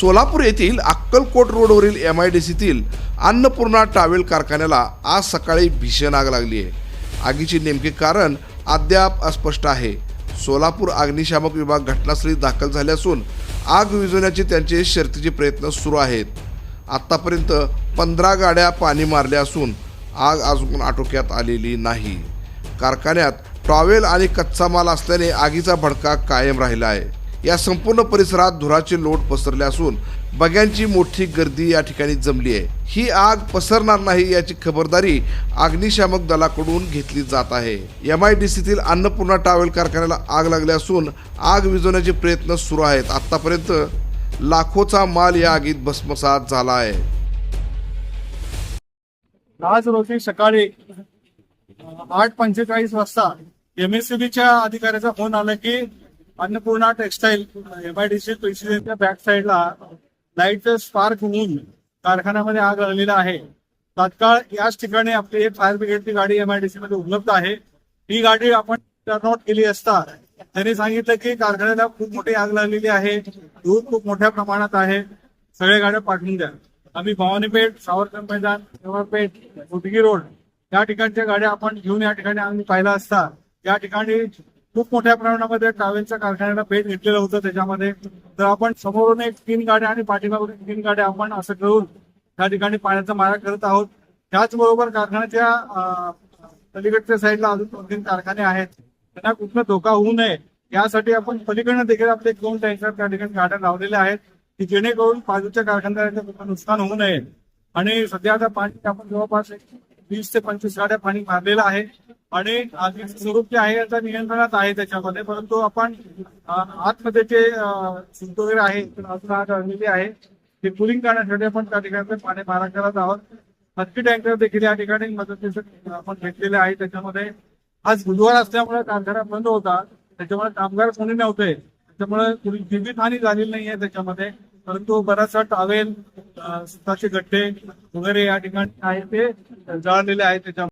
सोलापूर येथील अक्कलकोट रोडवरील M I D सीतील अन्नपूर्णा टावेल कारखान्याला आज सकाळी भीषण आग लागली आहे. आगीचे नेमके कारण अद्याप अस्पष्ट आहे. सोलापूर अग्निशामक विभाग घटनास्थळी दाखल झाले असून आग विझवण्याचे त्यांचे शर्तीचे प्रयत्न सुरू आहेत. आत्तापर्यंत पंधरा गाड्या पाणी मारल्या असून आग अजून आटोक्यात आलेली नाही. कारखान्यात टॉवेल आणि कच्चा माल असल्याने आगीचा भडका कायम राहिला आहे. या संपूर्ण परिसरात धुराचे लोट पसरले असून बग्यांची मोठी गर्दी या ठिकाणी जमली आहे. ही आग पसरणार नाही याची खबरदारी अग्निशामक दलाकडून घेतली जात आहे. एम आय डी सीतील अन्नपूर्णा टावेल कारखान्याला आग लागली असून आग विझवण्याचे प्रयत्न सुरू आहेत. आतापर्यंत लाखोचा माल या आगीत भस्मसात झाला आहे. आज रोजी सकाळी आठ पंचेचाळीस वाजता एमएससीबीच्या अधिकाऱ्याचा फोन आला की अन्नपूर्णा टेक्सटाईल एमआयडीसी प्रेसिडेंटच्या बॅक साईडला लाईटचं स्पार्क होऊन कारखान्यामध्ये आग लागलेला आहे. तात्काळ याच ठिकाणी आपली एक फायर ब्रिगेडची गाडी एमआयडीसी मध्ये उपलब्ध आहे. ही गाडी आपण टर्नआउट केली असता त्यांनी सांगितलं की कारखान्याला खूप मोठी आग लागलेली आहे. धूर खूप मोठ्या प्रमाणात आहे. सगळ्या गाड्या पाठवून द्या. आम्ही भवानीपेठ सावरकर मैदान पेठ उदगी रोड या ठिकाणच्या गाड्या आपण घेऊन या ठिकाणी आम्ही पाहिला असता. या ठिकाणी खूप मोठ्या प्रमाणामध्ये टावेलच्या कारखान्याला भेट घेतलेलं होतं. त्याच्यामध्ये तर आपण समोरून एक तीन गाड्या आणि पाठीमागून तीन गाड्या आपण असं करून त्या ठिकाणी पाण्याचा मारा करत आहोत. त्याचबरोबर कारखान्याच्या पलीकडच्या साईडला अजून दोन तीन कारखाने आहेत. त्यांना कुठला धोका होऊ नये यासाठी आपण पलीकडनं देखील आपले दोन टँकर त्या ठिकाणी गाड्या लावलेल्या आहेत की जेणेकरून बाजूच्या कारखानदारांचं नुकसान होऊ नये. आणि सध्या आता पाणी आपण जवळपास एक वीस ते पंचवीस गाड्या पाणी मारलेलं आहे. आणि आगीचं स्वरूप जे आहे आता नियंत्रणात आहे त्याच्यामध्ये परंतु आपण आतमध्ये जे शुद्ध वगैरे आहे अजून आहे ते कुलिंग करण्यासाठी आपण त्या ठिकाणी पाणी मारा करत आहोत. हत्ती टँकर देखील या ठिकाणी मदतीचं आपण घेतलेले आहे. त्याच्यामध्ये आज बुधवार असल्यामुळे कारखाना बंद होता. त्याच्यामुळे कामगार कोणी नव्हते. त्याच्यामुळे कुणी जीवित हानी झालेली नाहीये त्याच्यामध्ये. परंतु बराचसा टावेल स्वतःचे सुताचे गड्डे वगैरे या ठिकाणी आहे ते जळालेले आहेत. त्याच्यामध्ये